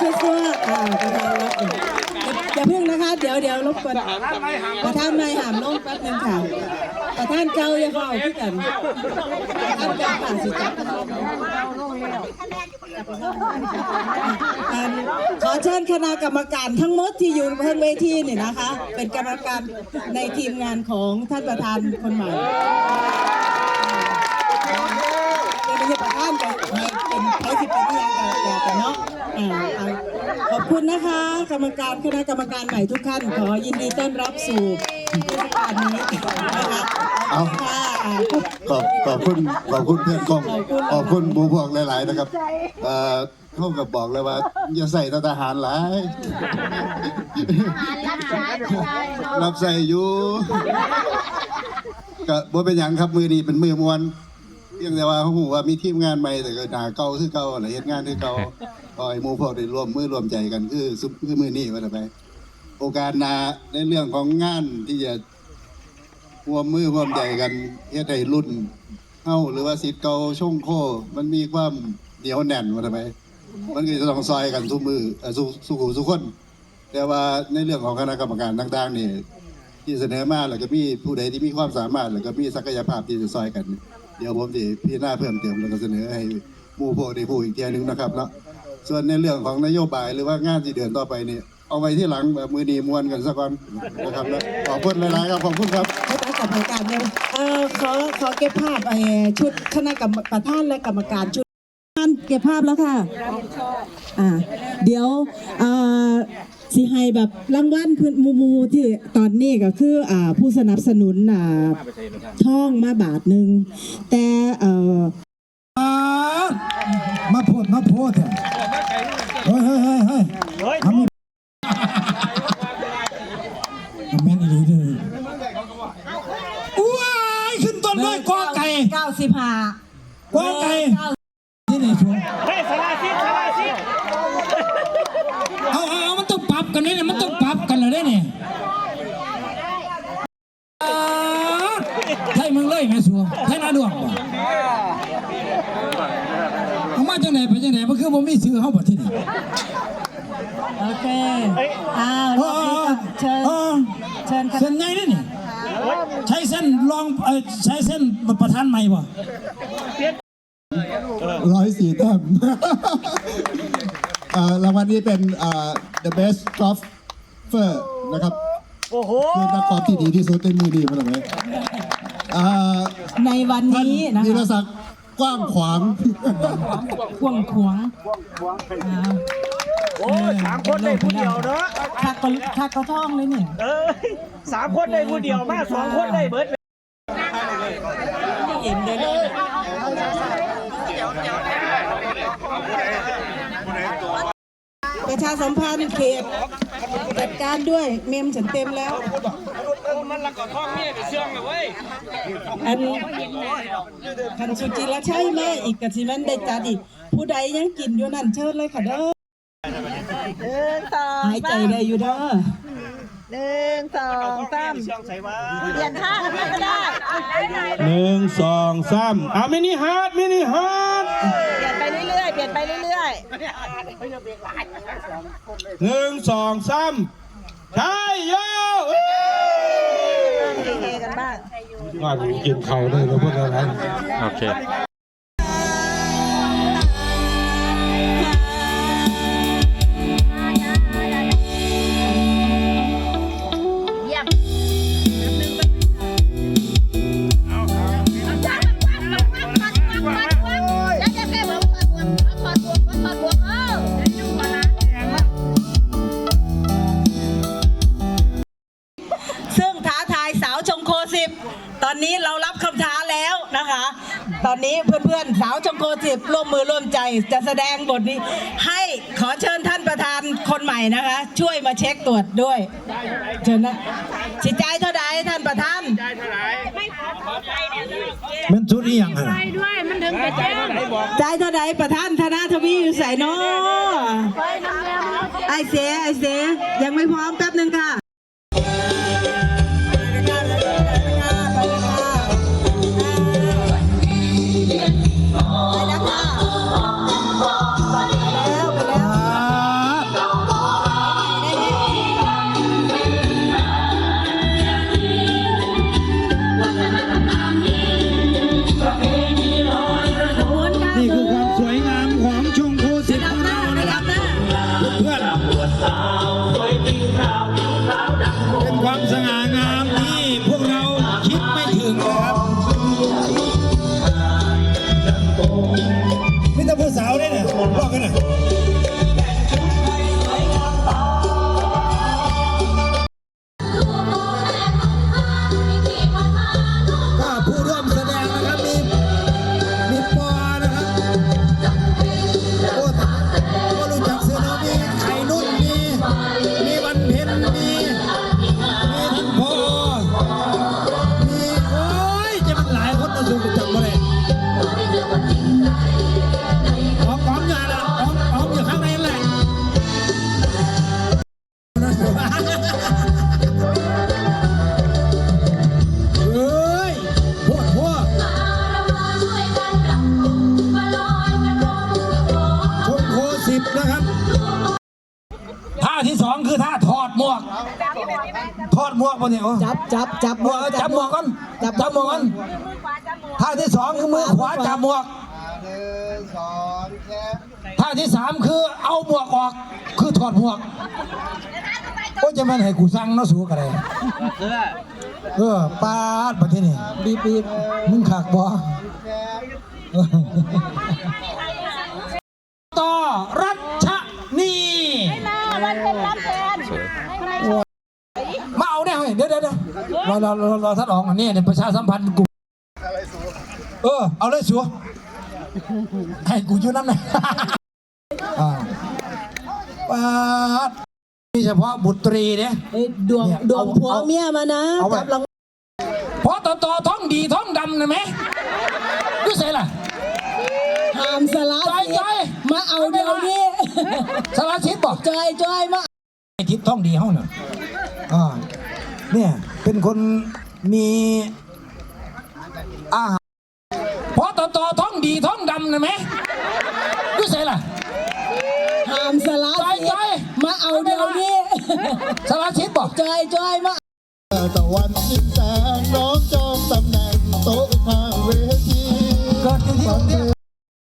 ชัวร์ๆอ่าประธานรับองอย่าเพิ่งนะคะ เดี๋ยวเดี๋ยวรบกวนประธานนายหามลงแป๊บนึงค่ะประธานเก่าอย่าเข้าพี่กันประธานเก่าค่ะสิจับประขอเชิญคณะกรรมการทั้งหมดที่อยู่บนเวทีเนี่ยนะคะ เป็นกรรมการในทีมงานของท่านประธานคนใหม่ เป็นประธานกันเป็นใครที่เป็นยังกันแต่เนาะอ่าอ่าขอบคุณนะคะ กรรมการคณะกรรมการใหม่ทุกท่าน ขอยินดีต้อนรับสู่เทศกาลนี้นะคะเอาค่ะอ่าขอบขอบคุณขอบคุณเพื่อนกล้องขอบคุณขอบคุณบูพวกหลาย ๆ นะครับเอ่อเขากับบอกเลยว่าอย่าใส่ทหารหลายรับสายก็ได้เนาะรับใส่อยู่ก็บ่เป็นหยังครับมือนี้เป็นมือมวนเพี ยงแต่ว่าเขาหูว่ามีทีมงานใหม่แต่ก็หนาเก่าคือเก่าอะไรเฮ็ดงานคือเก่าก็ไอ้หมู่พวกได้ร่วมมือร่วมใจกันคือซุคือมือนี้ว่าแต่ไป โอกาสหนาในเรื่องของงานที่จะร่วมมือร่วมใจกันเฮ็ดให้รุ่นเฮาหรือว่าสิทธิ์เก่าช่วงโค มันมีความเหนียวแน่นว่าแต่ไป มันก็จะต้องซอยกันทุกมือเอ่อสู้สู้หูทุกคน แต่ว่าในเรื่องของคณะกรรมการต่างๆนี่ที่เสนอมาแล้วก็มีผู้ใดที่มีความสามารถแล้วก็มีศักยภาพที่จะซอยกัน เดี๋ยวผมจะพิจารณาเพิ่มเติมแล้วก็เสนอให้หมู่พวกได้ผู้อีกเทียหนึงนะครับเนาะส่วนในเรื่องของนโยบายหรือว่างานที่เดือนต่อไปนี่เอาไว้ที่หลังแบบมือดีมวนกันสักก่อนนะครับแล้วขอบคุณหลายๆครับขอบคุณครับให้ตั้งกรรมการเนี่ยเอ่อขอขอเก็บภาพไอ้ชุดคณะกรรมประธานและกรรมการชุดเก็บภาพแล้วค่ะอ่าเดี๋ยวเอ่อ สิให้แบบรางวัลคือหมูมูที่ตอนนี้ก็คืออ่าผู้สนับสนุนอ่าท่องมาบาทหนึ่งแต่เอ่อมาโพดมาโพดเถอะเฮ้ยเฮ้ยเฮ้ยเฮ้ยทำนี่เอาแม่นอีหลีเด้อว้ายขึ้นต้นด้วยกอไก่เก้าสิบห้ากอไก่ที่นี่ชัวเฮ้ยสลาซิดสลาซิด เอาเอาเอามันต้องปรับกันนี่เนี่ยมันต้องปรับกันเลยได้เนี่ยอ่าไทยเมึงเลยแม่สัวไทยนาดวงบ่เอามา จังไหนไปจังไหนมันคือผมมีซื้อเขาบ่ที่นี่โอเคอ้าวรอบนี้ก็เชิญเออเชิญคเส้ณะนไงนี่นี่ ใช้เส้นรองเอ่อใช้เส้นประธานใหม่ป่ะร้อยสี่แต้มเอ่อรางวัลนี้เป็นเอ่อ the best golfer นะครับโอ้โหคือนักกอล์ฟที่ดีที่สุดในมือดีมาเลยเอ่อในวันท่านนี้นะวีรคะ ศักดิ์ กว้างขวางควงขวงอ่าโอ้ยสามคนได้ผู้เดียวเนาะคักก็คักก็ท่องเลยเนี่ยเอ้ยสามคนได้ผู้เดียวมาสองคนได้เบิร์ดเห็นเลย ประชาสัมพันธ์เขตจัดการด้วยเมมฉันเต็มแล้ว มันละก็ท้องเมียไปเชื่องเลยเว้ยอันคันสุจิละใช่แม่อีกกะสิแมันได้จัดอีก ผู้ใดยังกินอยู่นั่นเชิญเลยค่ะเด้อหนึ่งสองหายใจได้อยู่เด้อหนึ่งสองสามเชื่องใส่ว่าเปลี่ยนท่ากันก็ได้หนึ่งสองสามอะมินิฮาร์ดมินิฮาร์ด เปลี่ยนไปเรื่อยๆเปลี่ยนไปเรื่อยหนึ่งสองสามใช่โย่เอ้ยๆเฮๆกันบ้าง ว่ากูกินเขาได้แล้วพวกอะไร โอเค อนนี้เรารับคำท้าแล้วนะคะ ตอนนี้เพื่อนๆสาวชงโคสิบร่วมมือร่วมใจจะแสดงบทนี้ ให้ขอเชิญท่านประธานคนใหม่นะคะ ช่วยมาเช็คตรวจด้วยเชิญนะสิใจายเท่าใดท่านประธานมันชุดนี้ยังไงใจายเท่าใดประธานธนาทวีอยู่ใส่เนาะไอเสียไอเสียยังไม่พร้อมแป๊บหนึ่งค่ะ แต่ผู้สาวเนี่ยเนี่ยบอกกันนะ ถอดหมวกปะเนี่ยโอ้จับจับจับหมวกเอาจับหมวกก่อนจับจับหมวกก่อนท่าที่สองคือมือขวาจับหมวกหนึ่งสองแค่ท่าที่สามคือเอาหมวกออก คือถอดหมวกโอ้ยจะแม่นให้กูสั่งเนาะสูกันเลยเออปาดประเทศนี่บีบบีบมึงขากบ่ต่อรัชนี มาวันเป็นรับแทน มา เอาเนี่ยเฮ้ยเดี๋ยวเดี๋ยวเดี๋ยวรอรอรอรอท่านออกอันนี้เนี่ยประชาสัมพันธ์กลุ่มเออ เอาเลยสัวให้กูอยู่น้ำหน่อยอ่าปาดมีเฉพาะบุตรีเนี่ย เอ้ยดวงเนี่ยดวงเอาผัวเอาเมียมานะเอาไว้ จับรางวัลเพราะต่อต่อท้องดีท้องดำนะไหมดูใส่ล่ะหามสละจอยจอย มาเอาเดี๋ยวนี้ สารชิดบอก จอยจอยมาไอ้ทิศท้องดีเฮาน่ะอ่า เนี่ยเป็นคนมีอาหารเพราะต่อต่อท้องดีท้องดำนะไหมดูใส่ล่ะหามสละจอยจอยมาเอาเดี๋ยวนี้สารชิดบอกจอยจอยมาตะวันสิ้นแสงน้องจองตำแหน่งโต๊ะข้างเวทีเกิดที่ที่ตรงเนี้ย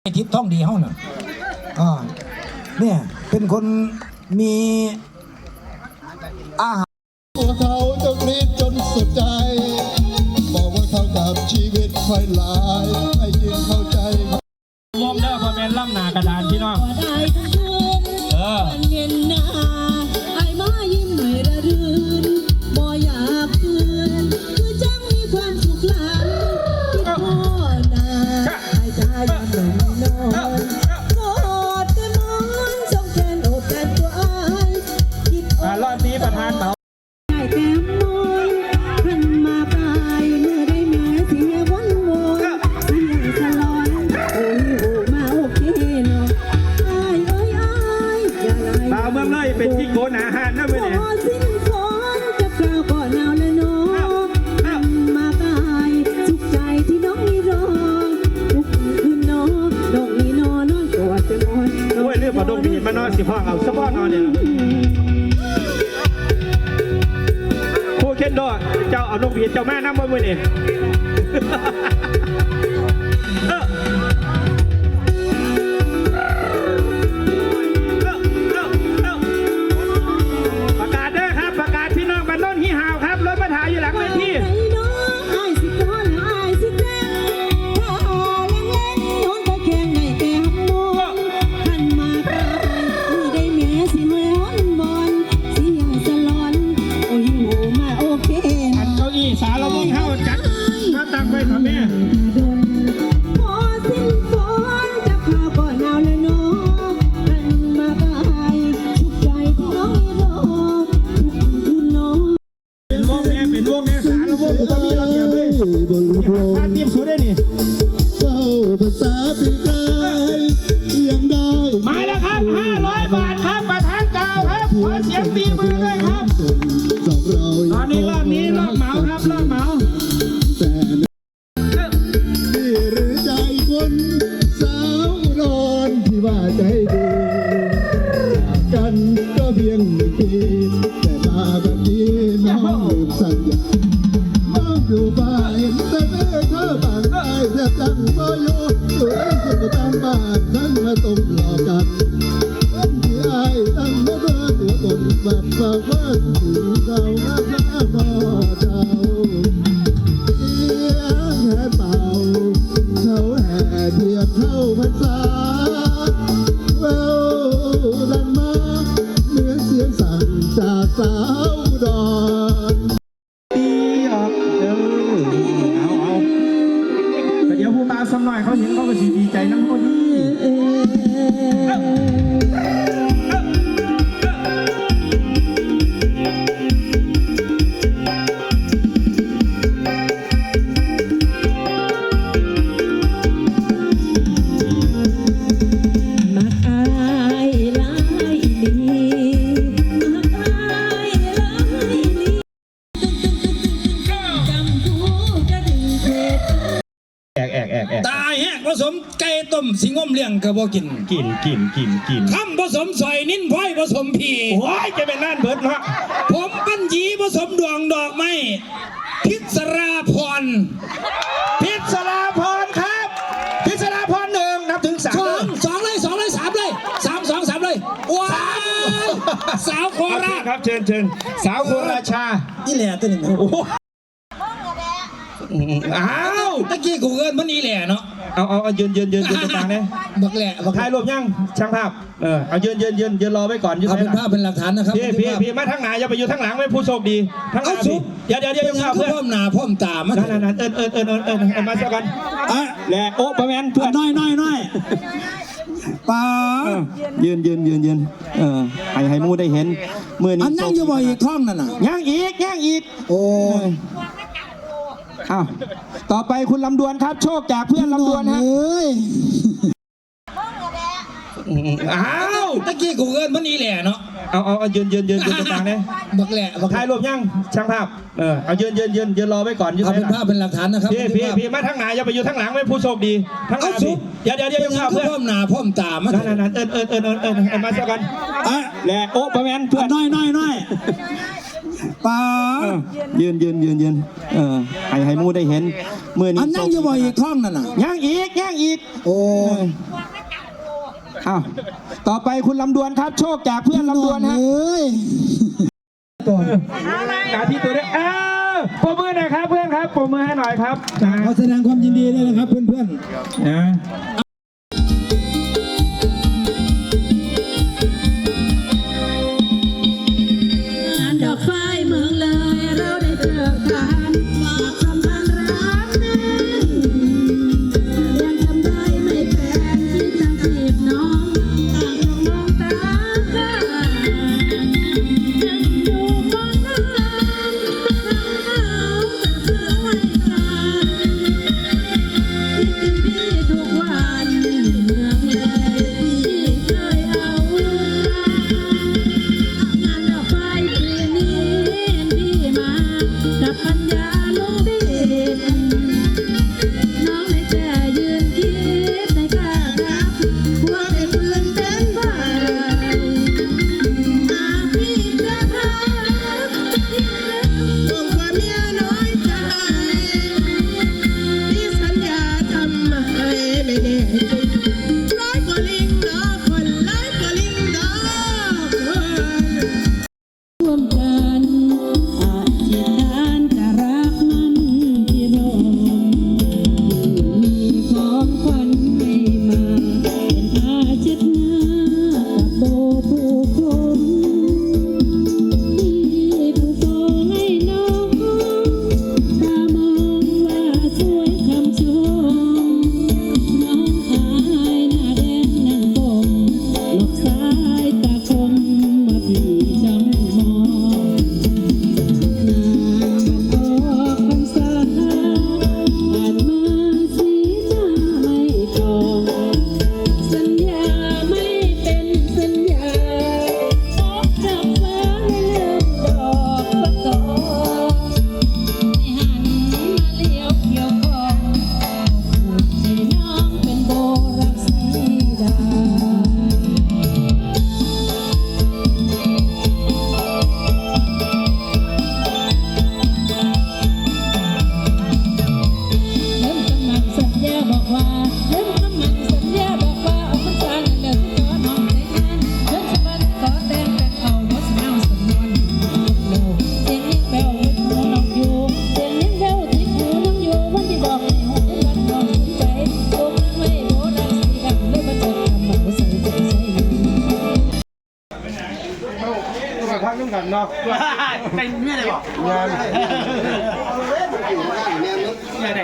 ไอ้ทิศท้องดีเฮาน่ะอ่าเนี่ยเป็นคนมีอาหารตัวเขา ค่อยหลายให้ยินเข้าใจงมเด้อพอแม่นล่ำหนากระดานพี่น้อง ได้ทั้ง งดีมานอนสิพ่อเอาสะพ่อนอนเนี่ยครูเคนโดเจ้าเอานกบีดเจ้าแม่น้ำมาเว้ยเนี่ เราตอนนี้รอบนี้รอบเหมาครับรอบเหมา ก็บ่กินกินกินกินกินคำผสมสอยนิ้นพ้อยผสมผีโอ้ยจะเป็นนั่นเบิดเนาะผมเป็นหยีผสมดวงดอกไม้พิศราพร พิศราพรครับ พิศราพรหนึ่งนับถึงสามสองสองเลยสองเลยสามเลยสามสองสามเลยว้าวสาวโคครับราชครับเชิญเชิญสาวโคราชานี่แหละตัวนี้โอ้โหอ้าว ตะกี้กูเอิ้นมันนี่แหละเนาะเอาเอาเอายืนยืนยืนยืนตรงกลางเนี่ยบักแหละบักถ่ายรูปยังช่างภาพเออเอายืนยืนยืนยืนรอไว้ก่อนยืนเอาเป็นภาพเป็นหลักฐานนะครับพี่พี่พี่มาทางไหนอย่าไปอยู่ทางหลังไม่ผู้โชคดีทางหน้าเอาสุพี่เดี๋ยวเดี๋ยวเดี๋ยวเป็ยังนข้าวคือเพื่อนพ่อมหน้าพ่อมตามันนั่นนั่นนั่นเอิญเอิญเอิญเอิญเอิญเอิญมาสักกันอะแหละโอ้ประแมนเพื่อนน้อยน้อยน้อยป้าเออยืนยืนยืนยืนเออให้ให้หมูได้เห็นมือนี้อันนั่งอยู่บ่อีกคล้องนั่นน่ะย่างอีกย่างอีกโอ้อ้าว ต่อไปคุณลำดวนครับ โชคจากเพื่อนลำดวนฮะเอ้ยอ้าวตะกี้กูเอิ้นมันนี่แหละเนาะเอาเอาเอายืนยืนยืนยืนตรงกลางเนี่ยบักแหละบักถ่ายรูปยังช่างภาพเออเอายืนยืนยืนยืนรอไว้ก่อนยืนเอาเป็นภาพเป็นหลักฐานนะครับพี่พี่พี่มาทางไหนอย่าไปอยู่ทางหลังไม่ผู้โชคดีทางหเอาน้าสุพี่เดี๋ยวเดี๋ยวเดี๋ยวเป็ยันงข้าวคือเพื่อนพ่อมหน้าพ่อมตามันนั่นนั่นนั่นเอิญเอิญเอิญเอิญเอิญเอิญมาสักกันอะแหละโอ้ประแมนเพื่อนน้อยน้อยน้อยป้าเออยืนยืนยืนยืนเออให้ให้หมูได้เห็น มือนี้อันนั่งอยู่บ่อีกคล้องนั่นน่ะ ย่างอีกย่างอีกโอ้อ้าวต่อไปคุณลำดวนครับ โชคจากเพื่อนลำดวนฮะเอ้ยกาที่ตัวได้เออปรบมือหน่อยครับเพื่อนครับปรบมือให้หน่อยครับนะขอแสดงความยินดีด้วยนะครับเพื่อนนะ พักน้ำกันเนาะเป็นเมียอะไรบอกงานเมียไหน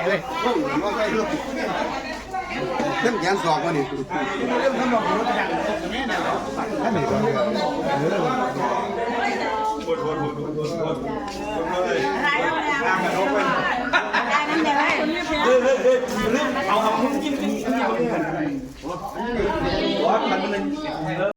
เ